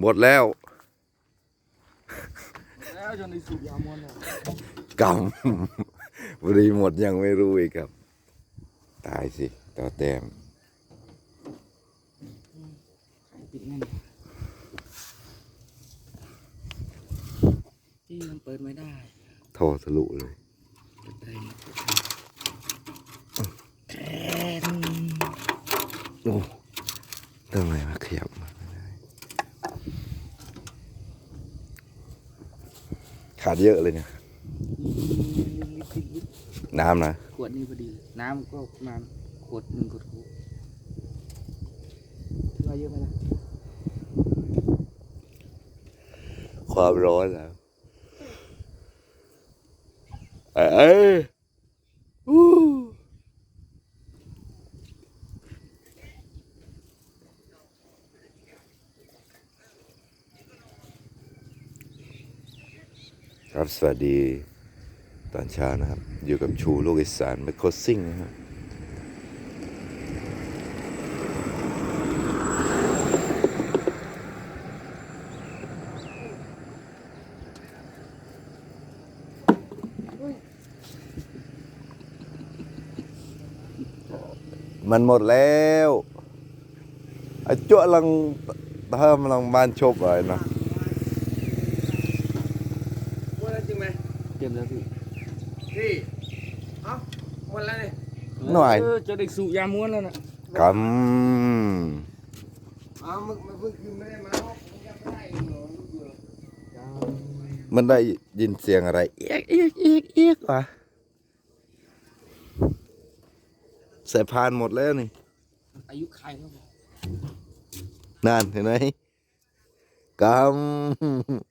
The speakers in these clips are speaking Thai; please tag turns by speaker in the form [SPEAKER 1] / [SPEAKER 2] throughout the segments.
[SPEAKER 1] หมดแล้ว
[SPEAKER 2] แล้วจนในสูบยามวนเลย
[SPEAKER 1] กำบุรีหมดยังไม่รู้อีกครับ ตายสิ ต่อแต้ม
[SPEAKER 2] ปิดแน่นที่มันเปิดไม่ได้
[SPEAKER 1] โทรทะลุเลย
[SPEAKER 2] เปิดได้แทน
[SPEAKER 1] โอ้ทำไมมาขยับมาไม่ได้ ขาดเยอะเลยเนี่ย น้ำนะ
[SPEAKER 2] ขวดนี้พอดี น้ำก็ประมาณขวดหนึ่งขวดคูถือว่าเยอะไหมล่ะ
[SPEAKER 1] ความร้อนแล้วเอ้ย ครับสวัสดีตอนเช้านะครับ อยู่กับชูลูกอีสานแมคโครซิ่งนะครับมันหมดแล้วไอ้จ้วลังเพิ่มลังบ้านชบอะไรนะ
[SPEAKER 3] วันแล้วจริงไหม
[SPEAKER 2] เต็มแล้วพี่
[SPEAKER 3] พี่เอ้าวันแล้วนี่
[SPEAKER 1] หน่อย
[SPEAKER 2] เออจะได้สูบยาม้วนแล้วนะ
[SPEAKER 1] ก
[SPEAKER 3] เอ้ามึงมึงเพิ่งคืนไม่ได้มาเพราะมึงยังไม่ได้อีกเหรอลูกเบื่อำ
[SPEAKER 1] มันได้ยินเสียงอะไร เอียกเอียกเอียกเอียกวะสายพานหมดแล้วนี่
[SPEAKER 2] อายุใครครับผม
[SPEAKER 1] นั่นเห็นไหมก
[SPEAKER 2] น้ำมันำ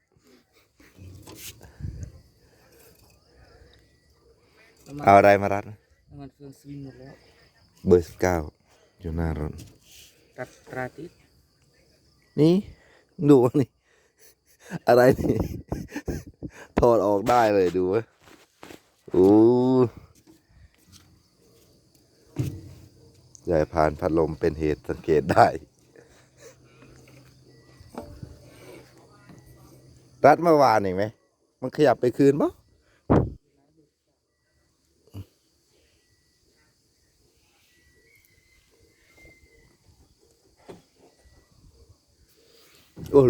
[SPEAKER 1] เอาอะไรมารัดนะ
[SPEAKER 2] น้ำมันเครื่องสวิงหมดแล้ว
[SPEAKER 1] เบอร์สิบเก้าอยู่หน้ารถ
[SPEAKER 2] ตัดตราติด
[SPEAKER 1] นี่ดูนี่ อะไรนี่ ถอดออกได้เลยดูวะโอ้ยายผ่านพัดลมเป็นเหตุสังเกตได้ รัดเมื่อวานเองไหม มันขยับไปคืนปะ โอ้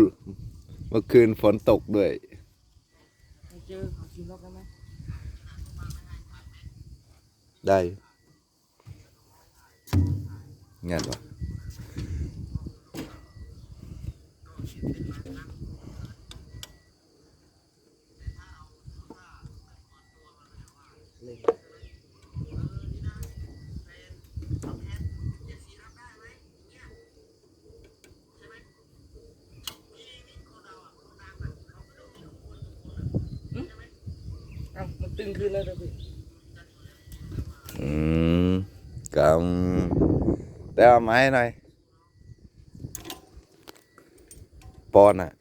[SPEAKER 1] เมื่อคืนฝนตกด้วย
[SPEAKER 2] ไม่เจอคิมล็อกได้ไหม
[SPEAKER 1] ได้งั้นวะ
[SPEAKER 2] ตึงขึ้นแล้วนะพี่
[SPEAKER 1] อืมกำได้เอาไม้หน่อย ปอนอะ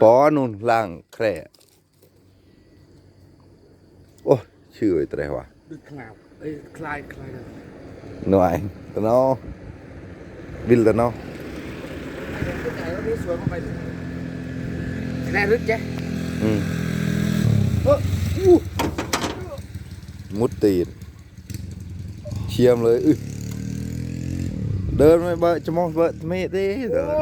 [SPEAKER 1] ปอนุ่นล่างแคร่โอ้ชื่อไอ้ตรวะ
[SPEAKER 2] ดึกขนาดเอ้ยคลายคลายเลย
[SPEAKER 1] หน่วยตะเนอวิลตะเนอ
[SPEAKER 2] ขึ้นไหนแล้วนี่สวนเข้าไปเลยแน่รึกแจ๊
[SPEAKER 1] อืม มุดตีนเชียมเลยอึเดินไม่เบอะจะมองเบอะไม่ได้เดิน
[SPEAKER 3] โอ้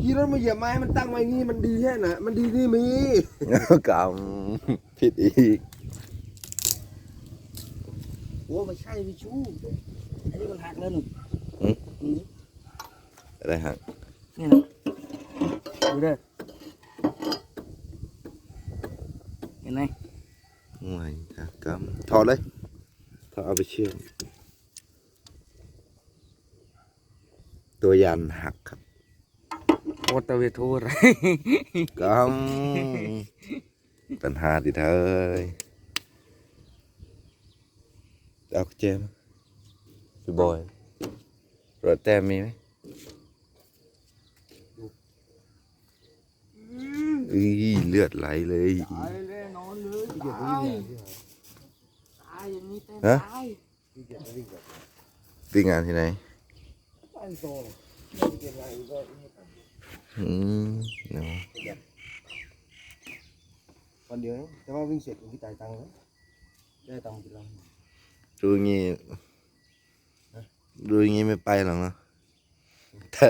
[SPEAKER 3] ขี่รถมาเหยียบไม้มันตั้งไว้นี่มันดีแค่ไหนมันดีนี่มี
[SPEAKER 1] กำผิดอีก
[SPEAKER 2] โอ้ไม่ใช่พี่ชูอันนี้มันหักแล้วหนึ่ง
[SPEAKER 1] อืม
[SPEAKER 2] อืม
[SPEAKER 1] อะไรฮะ
[SPEAKER 2] นี่นะดูเด้อเห็น ไหม
[SPEAKER 1] ไม่ครับกำถอดเลยถอดเอาไปเชื่อมตัวยันหักครับ
[SPEAKER 2] โอตะเวโทอะไร
[SPEAKER 1] กำปัญหาดิเธอเอากุญแจมาพี่บอยรถแต้มมีไหมอีเลือดไหลเลย
[SPEAKER 2] ตายแน่นอนเลยตายตายอย่างนี้เต้น
[SPEAKER 1] ฮะ
[SPEAKER 2] ตาย
[SPEAKER 1] วิ่งงานที่ไหน
[SPEAKER 2] บ้านโตเลย
[SPEAKER 3] เปลี่ยนอะไรก็
[SPEAKER 1] อืมเนาะ
[SPEAKER 3] วันเดียวนะแต่ว่าวิ่งเสร็จผมที่จ่ายตังค์แล้วได้ตังค์กี่ลัง
[SPEAKER 1] ดูงี้ดูงี้ไม่ไปหรอกนะแต่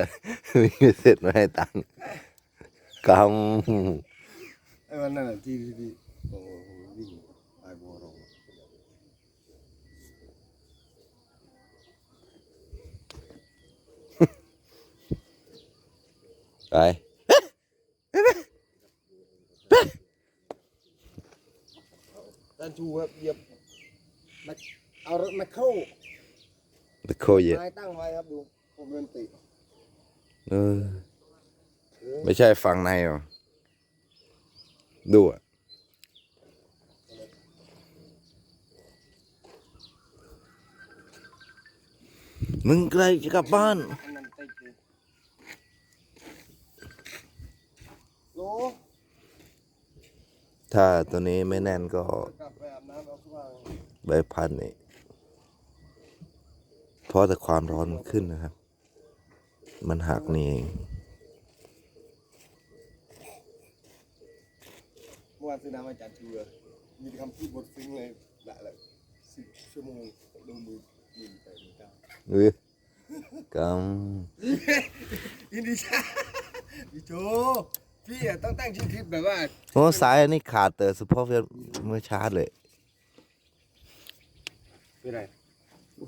[SPEAKER 1] วิ่งเสร็จไม่ให้ตังค์ก
[SPEAKER 3] ไอ้วันนั้นที่ที่ ที่โอ้โหวิ่งไปบัวรองำ
[SPEAKER 1] ไป
[SPEAKER 3] ด้านชูครับเหยียบแมคเอารถแมคโคร
[SPEAKER 1] ตะโคเยอะ
[SPEAKER 3] ไม้ตั้งไว้ครับดูผมเดินติ
[SPEAKER 1] เออไม่ใช่ฝั่งในหรอดูอะ มึงใกล้จะกลับบ้าน
[SPEAKER 3] โล
[SPEAKER 1] ถ้าตัวนี้ไม่แน่นก็ใบพันธุ์นี่เพราะแต่ความร้อนมันขึ้นนะครับ มันหักนี่เอง
[SPEAKER 3] เมื่อวานซื้อน้ำมาจากเชือมีคำพูดบทซึ้งเลยละละสิบชั่วโมงดูมือมือ ไปมือเก้า
[SPEAKER 1] เอ้ยก
[SPEAKER 3] อินดิชาพี่โจพี่อะต้องตั้งชื่อคลิปแบบว่าำ
[SPEAKER 1] โอ้สายอันนี้ขาดแต่สปอร์ตเมื่อชาร์จเลย
[SPEAKER 3] เป็นไร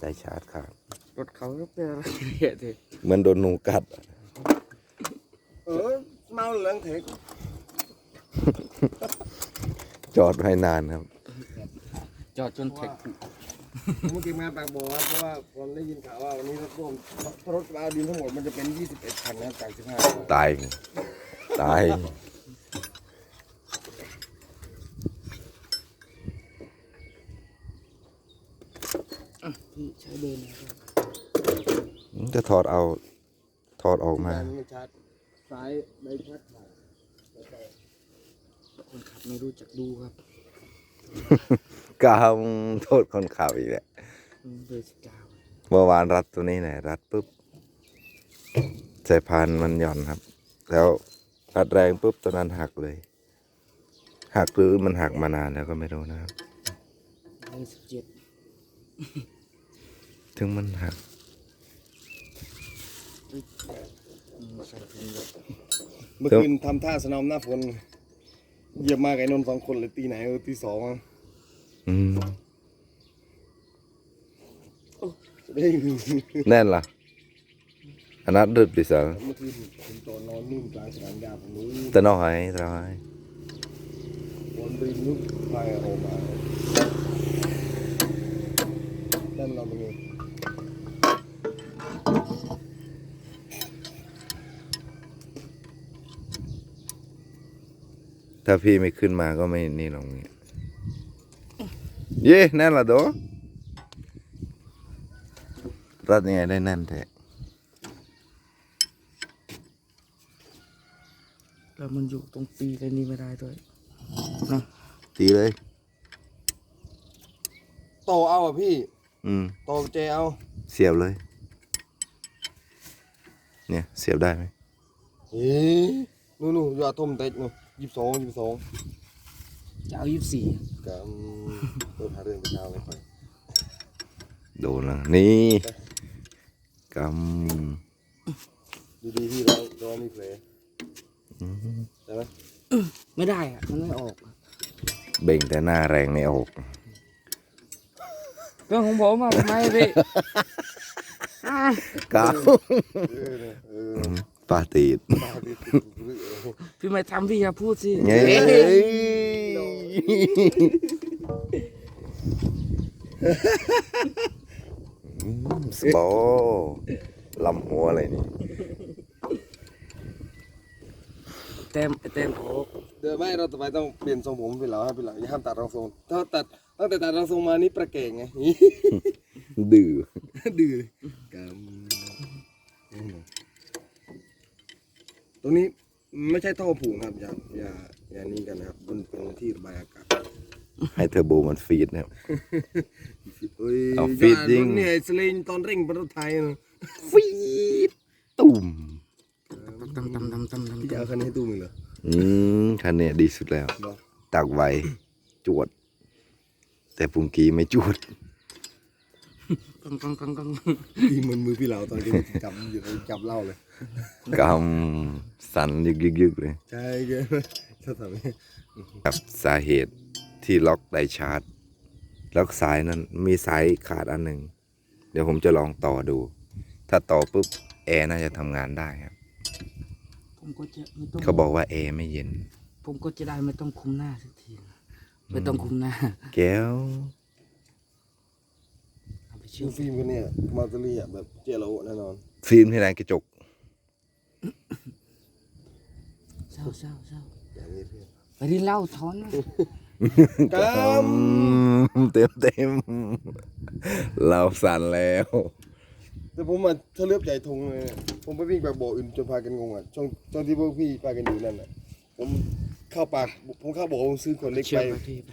[SPEAKER 1] ใจชาร์จขาด
[SPEAKER 2] รถเขาก็เป็นอะไรเนี่ยเถอะ
[SPEAKER 1] เหมือนโดนหนูกัดอะ
[SPEAKER 3] เออเมาเหลืองเถก
[SPEAKER 1] จอดไว้นานครับ
[SPEAKER 2] จอดจนเทค
[SPEAKER 3] เมื่อกี้มาปากบอกว่าเพราะว่าผมได้ยินข่าวว่าวันนี้รถร่วมรถเอาดินทั้งหมดมันจะเป็น 21คันนะจาก15
[SPEAKER 1] ตาย ตาย
[SPEAKER 2] พี่ใช้เดินนะครับ
[SPEAKER 1] จะถอดเอา ถอดออกมา
[SPEAKER 3] มันชาร์จซ้ายใบพัดขาด
[SPEAKER 2] คนขับไม่รู้จักดูครับ
[SPEAKER 1] กามโทษคนขับอีกแหละ
[SPEAKER 2] อืมเบอร์สิบเก้า
[SPEAKER 1] เมื่อวานรัดตัวนี้ไหนอยรัดปุ๊บสายพานมันหย่อนครับ แล้วรัดแรงปุ๊บตัวนั้นหักเลย หักหรือมันหักมานานแล้วก็ไม่รู้นะครับ
[SPEAKER 2] เบอร์สิบเจ็ด
[SPEAKER 1] ถึงมันหัก
[SPEAKER 2] อืมใส่ถุงเลย
[SPEAKER 3] เมื่อคืนทำท่าสนอมหน้าฝนเหยียบมากับไอ้นนท์สองคนเลยตีไหนเออตีสอง อะ
[SPEAKER 1] อืม
[SPEAKER 3] เด้ง
[SPEAKER 1] แน่นล่ะอันนั้นดึดดิสัง
[SPEAKER 3] เมื่อคืนผมจอดนอนนู่นกลางสนามหญ้าผมนู้น
[SPEAKER 1] แต่น้อยแต่น้อย
[SPEAKER 3] บนริมนู้นไฟออกมาด้านเราเป็นไง
[SPEAKER 1] ถ้าพี่ไม่ขึ้นมาก็ไม่นี่หรอกเนี่ย เย่แน่นละโดรัดยังไงได้แน่นแท้
[SPEAKER 2] แล้วมันอยู่ตรงปีกันนี้ไม่ได้ด้วย
[SPEAKER 1] ตีเลย
[SPEAKER 3] โตเอาอะพี่
[SPEAKER 1] อืม
[SPEAKER 3] โตเจเอา
[SPEAKER 1] เสียบเลยเนี่ยเสียบได้ไหม
[SPEAKER 3] เฮ้ยนู่นนู่นยอดทมเต็กนู่นยี่สิบสองยี่สิบสอง
[SPEAKER 2] จะเอายี่สิบสี่
[SPEAKER 3] กับตัวพาเรื่องไปเช้าไม่ไป
[SPEAKER 1] โดนแล้วนี่ก
[SPEAKER 3] ดีๆพี่เราเรามีเพลย์ำ
[SPEAKER 1] อืม
[SPEAKER 3] ใช่ไหม
[SPEAKER 2] ไม่ได้อะมันไม่ออก
[SPEAKER 1] เบ่งแต่หน้าแรงไม่ออก
[SPEAKER 2] เรื่องของผมอะทำไมพี่
[SPEAKER 1] กาว
[SPEAKER 3] เออเนี่ยเออ
[SPEAKER 1] ปาตีด
[SPEAKER 3] ตาดีติดเรื่องเออ
[SPEAKER 2] พี่ไม่ทำพี่อย่าพูดสิ
[SPEAKER 1] เง้ยอืม สปอลำหัวอะไรนี่
[SPEAKER 2] เต็มเต็มโอ้
[SPEAKER 3] เดี๋ยวไม่เราต่อไปต้องเปลี่ยนทรงผมเป็นเหล่าให้เป็นเหล่าอย่าห้ามตัดรองทรงถ้าตัดตั้งแต่ตัดรองทรงมานี่ประเก่งไง
[SPEAKER 1] ดื้อ
[SPEAKER 3] ดื้อเลยกำตรงนี้ไม่ใช่ท่อผูกครับอย่าอย่า อย่านี้กันนะครับบนตรงที่ระบายอากาศ
[SPEAKER 1] ให้เทอร์โบมันฟีดนะครับ
[SPEAKER 3] เฮ้ย
[SPEAKER 1] เอาฟีด
[SPEAKER 3] อย่า
[SPEAKER 1] ยิง
[SPEAKER 3] รถเนี่ยสลิงตอนเร่งประเทศไทยนะ
[SPEAKER 1] ฟีดตุ่ม
[SPEAKER 2] ตำตำตำตำตำ
[SPEAKER 3] พี่จะเอาคันนี้ให้ตู้มึงเหรอ
[SPEAKER 1] อืมคันเนี้ยดีสุดแล้ว
[SPEAKER 3] เหรอ
[SPEAKER 1] ตักไวจวด แต่ปุงกีไม่จวด
[SPEAKER 2] กังกังกังกัง
[SPEAKER 3] พี่เหมือนมือพี่เหลาตอนที่จับอยู่จับเหล้าเลย
[SPEAKER 1] กำสั่นยึกยึกยึกเลย
[SPEAKER 3] ใช่เกิน ถ้าทำนี้
[SPEAKER 1] ครับสาเหตุที่ล็อกไดชาร์จ แล้วสายนั้นมีสายขาดอันหนึ่ง เดี๋ยวผมจะลองต่อดู ถ้าต่อปุ๊บแอร์น่าจะทำงานได้ครับ
[SPEAKER 2] ผมก็จะไม่ต้อง
[SPEAKER 1] เขาบอกว่าแอร์ไม่เย็น
[SPEAKER 2] ผมก็จะได้ไม่ต้องคุมหน้าสักทีนะไม่ต้องคุมหน้า
[SPEAKER 1] แก้ว
[SPEAKER 2] เอาไปเชื่
[SPEAKER 3] ชื่
[SPEAKER 2] อ
[SPEAKER 3] อฟิล์มกันเนี่ยมาตอรี่อะแบบเจโรแน่นอน
[SPEAKER 1] ฟิล์มที่ไหนกระจก
[SPEAKER 2] เศร้าเศร้าเศร้า
[SPEAKER 3] อย่างนี้พี่
[SPEAKER 2] ไปดินเหล้าท้อนนะ
[SPEAKER 3] ก
[SPEAKER 1] อืมเต็มเต็มเราสั่นแล้วำ
[SPEAKER 3] แต่ผมมาถ้าเลือบใหญ่ทงเลยเนี่ยผมไปวิ่งปากบ่ออื่นจนพากันงงอะช่วงช่วงที่พวกพี่พากันอยู่นั่นอะ ผมเข้าปากผมเข้าบ่อผมซื้อขวดเล็กไป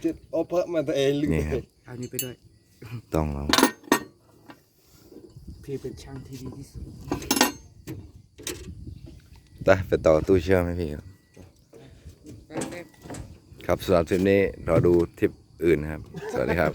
[SPEAKER 3] เจ็ดเอาเพอะมาตัวเองลืม
[SPEAKER 1] นี่ครับ
[SPEAKER 2] เอานี้ไปด้วย
[SPEAKER 1] ต้องลอง
[SPEAKER 2] พี่เป็นช่างที่ดีที่สุด
[SPEAKER 1] ไปไปต่อตู้เชื่อมให้พี่ครับ ครับสำหรับทริปนี้รอดูทริปอื่นนะครับ สวัสดีครับ